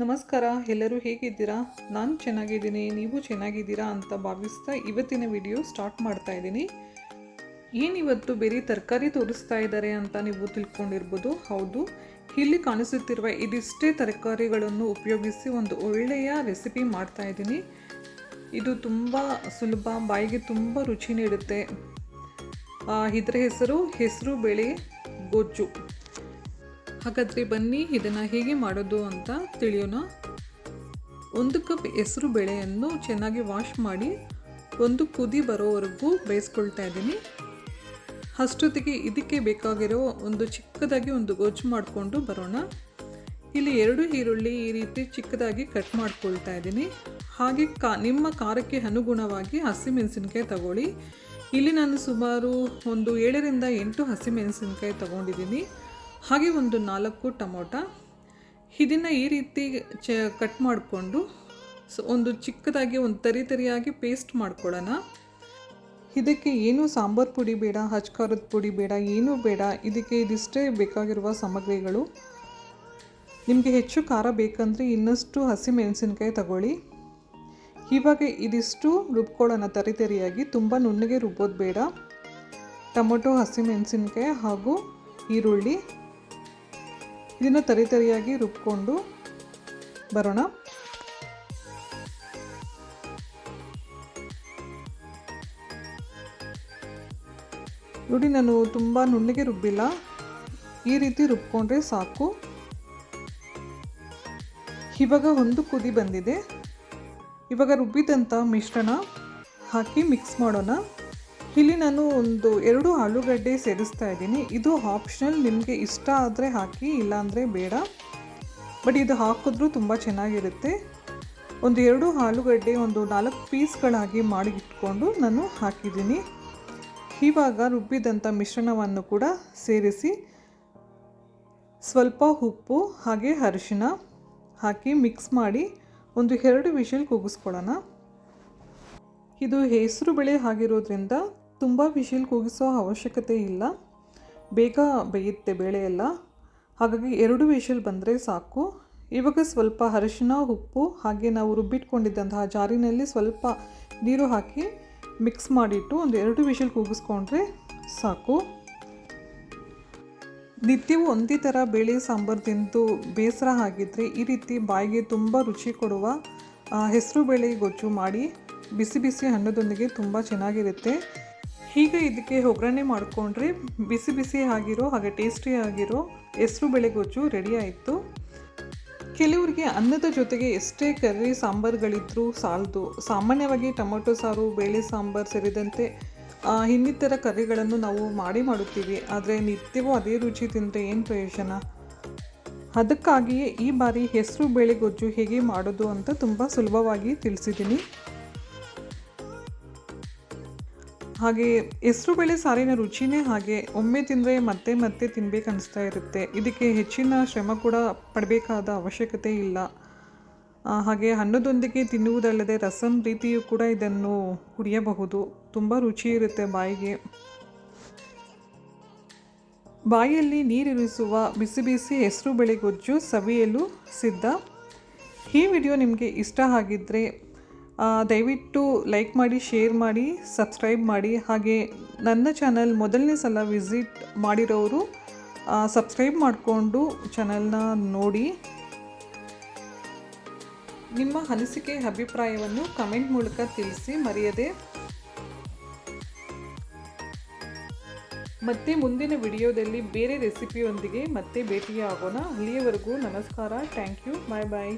ನಮಸ್ಕಾರ, ಎಲ್ಲರೂ ಹೇಗಿದ್ದೀರಾ? ನಾನು ಚೆನ್ನಾಗಿದ್ದೀನಿ, ನೀವು ಚೆನ್ನಾಗಿದ್ದೀರಾ ಅಂತ ಭಾವಿಸ್ತಾ ಇವತ್ತಿನ ವಿಡಿಯೋ ಸ್ಟಾರ್ಟ್ ಮಾಡ್ತಾ ಇದ್ದೀನಿ. ಏನಿವತ್ತು ಬೇರೆ ತರಕಾರಿ ತೋರಿಸ್ತಾ ಇದ್ದಾರೆ ಅಂತ ನೀವು ತಿಳ್ಕೊಂಡಿರ್ಬೋದು. ಹೌದು, ಇಲ್ಲಿ ಕಾಣಿಸುತ್ತಿರುವ ಇದಿಷ್ಟೇ ತರಕಾರಿಗಳನ್ನು ಉಪಯೋಗಿಸಿ ಒಂದು ಒಳ್ಳೆಯ ರೆಸಿಪಿ ಮಾಡ್ತಾ ಇದ್ದೀನಿ. ಇದು ತುಂಬ ಸುಲಭ, ಬಾಯಿಗೆ ತುಂಬ ರುಚಿ ನೀಡುತ್ತೆ. ಇದರ ಹೆಸರು ಹೆಸರು ಬೇಳೆ ಗೊಜ್ಜು. ಹಾಗಾದರೆ ಬನ್ನಿ ಇದನ್ನು ಹೇಗೆ ಮಾಡೋದು ಅಂತ ತಿಳಿಯೋಣ. ಒಂದು ಕಪ್ ಹೆಸರು ಬೇಳೆಯನ್ನು ಚೆನ್ನಾಗಿ ವಾಶ್ ಮಾಡಿ ಒಂದು ಕುದಿ ಬರೋವರೆಗೂ ಬೇಯಿಸ್ಕೊಳ್ತಾ ಇದ್ದೀನಿ. ಅಷ್ಟೊತ್ತಿಗೆ ಇದಕ್ಕೆ ಬೇಕಾಗಿರೋ ಒಂದು ಚಿಕ್ಕದಾಗಿ ಒಂದು ಗೊಜ್ಜು ಮಾಡಿಕೊಂಡು ಬರೋಣ. ಇಲ್ಲಿ ಎರಡು ಈರುಳ್ಳಿ ಈ ರೀತಿ ಚಿಕ್ಕದಾಗಿ ಕಟ್ ಮಾಡ್ಕೊಳ್ತಾ ಇದ್ದೀನಿ. ಹಾಗೆ ಕಾ, ನಿಮ್ಮ ಖಾರಕ್ಕೆ ಅನುಗುಣವಾಗಿ ಹಸಿಮೆಣಸಿನ್ಕಾಯಿ ತಗೊಳ್ಳಿ. ಇಲ್ಲಿ ನಾನು ಸುಮಾರು ಒಂದು ಏಳರಿಂದ ಎಂಟು ಹಸಿಮೆಣಸಿನ್ಕಾಯಿ ತಗೊಂಡಿದ್ದೀನಿ. ಹಾಗೆ ಒಂದು ನಾಲ್ಕು ಟೊಮೊಟ. ಇದನ್ನು ಈ ರೀತಿ ಚ ಕಟ್ ಮಾಡಿಕೊಂಡು ಸೊ ಒಂದು ಚಿಕ್ಕದಾಗಿ ಒಂದು ತರಿ ತರಿಯಾಗಿ ಪೇಸ್ಟ್ ಮಾಡ್ಕೊಳ್ಳೋಣ. ಇದಕ್ಕೆ ಏನು ಸಾಂಬಾರು ಪುಡಿ ಬೇಡ ಹಚ್ಕಾರದ ಪುಡಿ ಬೇಡ, ಏನೂ ಬೇಡ. ಇದಕ್ಕೆ ಇದಿಷ್ಟೇ ಬೇಕಾಗಿರುವ ಸಾಮಗ್ರಿಗಳು. ನಿಮಗೆ ಹೆಚ್ಚು ಖಾರ ಬೇಕಂದರೆ ಇನ್ನಷ್ಟು ಹಸಿಮೆಣಸಿನ್ಕಾಯಿ ತಗೊಳ್ಳಿ. ಇವಾಗ ಇದಿಷ್ಟು ರುಬ್ಕೊಳ್ಳೋಣ ತರಿ ತರಿಯಾಗಿ. ತುಂಬ ನುಣ್ಣಗೆ ರುಬ್ಬೋದು ಬೇಡ. ಟೊಮೊಟೊ, ಹಸಿಮೆಣಸಿನ್ಕಾಯಿ ಹಾಗೂ ಈರುಳ್ಳಿ. ಇದನ್ನು ತರಿ ತರಿಯಾಗಿ ರುಬ್ಕೊಂಡು ಬರೋಣ. ನೋಡಿ, ನಾನು ತುಂಬ ನುಣ್ಣಗೆ ರುಬ್ಬಿಲ್ಲ. ಈ ರೀತಿ ರುಬ್ಕೊಂಡ್ರೆ ಸಾಕು. ಇವಾಗ ಒಂದು ಕುದಿ ಬಂದಿದೆ. ಇವಾಗ ರುಬ್ಬಿದಂಥ ಮಿಶ್ರಣ ಹಾಕಿ ಮಿಕ್ಸ್ ಮಾಡೋಣ. ಇಲ್ಲಿ ನಾನು ಒಂದು ಎರಡು ಆಲೂಗಡ್ಡೆ ಸೇರಿಸ್ತಾ ಇದ್ದೀನಿ. ಇದು ಆಪ್ಷನಲ್ ನಿಮಗೆ ಇಷ್ಟ ಆದರೆ ಹಾಕಿ, ಇಲ್ಲಾಂದರೆ ಬೇಡ. ಬಟ್ ಇದು ಹಾಕಿದ್ರೂ ತುಂಬ ಚೆನ್ನಾಗಿರುತ್ತೆ. ಒಂದು ಎರಡು ಆಲೂಗಡ್ಡೆ, ಒಂದು ನಾಲ್ಕು ಪೀಸ್ಗಳಾಗಿ ಮಾಡಿ ಇಟ್ಕೊಂಡು ನಾನು ಹಾಕಿದ್ದೀನಿ. ಇವಾಗ ರುಬ್ಬಿದಂಥ ಮಿಶ್ರಣವನ್ನು ಕೂಡ ಸೇರಿಸಿ, ಸ್ವಲ್ಪ ಉಪ್ಪು, ಹಾಗೆ ಅರಿಶಿನ ಹಾಕಿ ಮಿಕ್ಸ್ ಮಾಡಿ ಒಂದು ಎರಡು ವಿಷಲ್ ಕೂಗಿಸ್ಕೊಳ್ಳೋಣ ಇದು ಹೆಸರು ಬೇಳೆ ಆಗಿರೋದ್ರಿಂದ ತುಂಬ ವಿಶಲ್ ಕೂಗಿಸೋ ಅವಶ್ಯಕತೆ ಇಲ್ಲ. ಬೇಗ ಬೇಯುತ್ತೆ ಬೇಳೆ ಎಲ್ಲ ಹಾಗಾಗಿ ಎರಡು ವಿಷಲ್ ಬಂದರೆ ಸಾಕು. ಇವಾಗ ಸ್ವಲ್ಪ ಅರಿಶಿನ, ಉಪ್ಪು ಹಾಗೆ ನಾವು ರುಬ್ಬಿಟ್ಕೊಂಡಿದ್ದಂತಹ ಜಾರಿನಲ್ಲಿ ಸ್ವಲ್ಪ ನೀರು ಹಾಕಿ ಮಿಕ್ಸ್ ಮಾಡಿಟ್ಟು ಒಂದು ಎರಡು ವಿಷಲ್ ಕೂಗಿಸ್ಕೊಂಡ್ರೆ ಸಾಕು. ನಿತ್ಯವೂ ಒಂದೇ ಥರ ಬೇಳೆ, ಸಾಂಬಾರು ತಿಂದು ಬೇಸರ ಆಗಿದ್ದರೆ ಈ ರೀತಿ ಬಾಯಿಗೆ ತುಂಬ ರುಚಿ ಕೊಡುವ ಹೆಸರು ಬೇಳೆ ಗೊಜ್ಜು ಮಾಡಿ ಬಿಸಿ ಬಿಸಿ ಅನ್ನದೊಂದಿಗೆ ತುಂಬ ಚೆನ್ನಾಗಿರುತ್ತೆ. ಹೀಗೆ ಇದಕ್ಕೆ ಒಗ್ಗರಣೆ ಮಾಡಿಕೊಂಡ್ರೆ ಬಿಸಿ ಬಿಸಿ ಆಗಿರೋ ಹಾಗೆ ಟೇಸ್ಟಿ ಆಗಿರೋ ಹೆಸರು ಬೇಳೆ ಗೊಜ್ಜು ರೆಡಿ ಆಯಿತು. ಕೆಲವರಿಗೆ ಅನ್ನದ ಜೊತೆಗೆ ಎಷ್ಟೇ ಕರ್ರಿ ಸಾಂಬಾರುಗಳಿದ್ರೂ ಸಾಲದು. ಸಾಮಾನ್ಯವಾಗಿ ಟೊಮೊಟೊ ಸಾರು, ಬೇಳೆ ಸಾಂಬಾರು ಸೇರಿದಂತೆ ಇನ್ನಿತರ ಕರ್ರಿಗಳನ್ನು ನಾವು ಮಾಡಿ ಮಾಡುತ್ತೀವಿ. ಆದರೆ ನಿತ್ಯವೂ ಅದೇ ರುಚಿ ತಿಂದರೆ ಏನು ಪ್ರಯೋಜನ? ಅದಕ್ಕಾಗಿಯೇ ಈ ಬಾರಿ ಹೆಸರು ಬೇಳೆ ಗೊಜ್ಜು ಹೇಗೆ ಮಾಡೋದು ಅಂತ ತುಂಬ ಸುಲಭವಾಗಿ ತಿಳಿಸಿದ್ದೀನಿ. ಹಾಗೆ ಹೆಸರು ಬೇಳೆ ಸಾರಿನ ರುಚಿನೇ ಹಾಗೆ ಒಮ್ಮೆ ತಿಂದರೆ ಮತ್ತೆ ಮತ್ತೆ ತಿನ್ಬೇಕು ಅನಿಸ್ತಾ ಇರುತ್ತೆ. ಇದಕ್ಕೆ ಹೆಚ್ಚಿನ ಶ್ರಮ ಕೂಡ ಪಡಬೇಕಾದ ಅವಶ್ಯಕತೆ ಇಲ್ಲ. ಹಾಗೆ ಅನ್ನದೊಂದಿಗೆ ತಿನ್ನುವುದಲ್ಲದೆ ರಸಂ ರೀತಿಯೂ ಕೂಡ ಇದನ್ನು ಕುಡಿಯಬಹುದು. ತುಂಬ ರುಚಿ ಇರುತ್ತೆ ಬಾಯಿಗೆ. ಬಾಯಲ್ಲಿ ನೀರಿರಿಸುವ ಬಿಸಿ ಬಿಸಿ ಹೆಸರು ಬೇಳೆ ಗೊಜ್ಜು ಸವಿಯಲು ಸಿದ್ಧ. ಈ ವಿಡಿಯೋ ನಿಮಗೆ ಇಷ್ಟ ಆಗಿದ್ದರೆ ದಯವಿಟ್ಟು ಲೈಕ್ ಮಾಡಿ ಶೇರ್ ಮಾಡಿ ಸಬ್ಸ್ಕ್ರೈಬ್ ಮಾಡಿ. ಹಾಗೆ ನನ್ನ ಚಾನಲ್ ಮೊದಲನೇ ಸಲ ವಿಸಿಟ್ ಮಾಡಿರೋರು ಸಬ್ಸ್ಕ್ರೈಬ್ ಮಾಡಿಕೊಂಡು ಚಾನಲ್ನ ನೋಡಿ. ನಿಮ್ಮ ಅನಿಸಿಕೆ, ಅಭಿಪ್ರಾಯವನ್ನು ಕಮೆಂಟ್ ಮೂಲಕ ತಿಳಿಸಿ, ಮರೆಯದೆ. ಮತ್ತೆ ಮುಂದಿನ ವಿಡಿಯೋದಲ್ಲಿ ಬೇರೆ ರೆಸಿಪಿಯೊಂದಿಗೆ ಮತ್ತೆ ಭೇಟಿಯಾಗೋಣ. ಅಲ್ಲಿಯವರೆಗೂ ನಮಸ್ಕಾರ. Thank you bye bye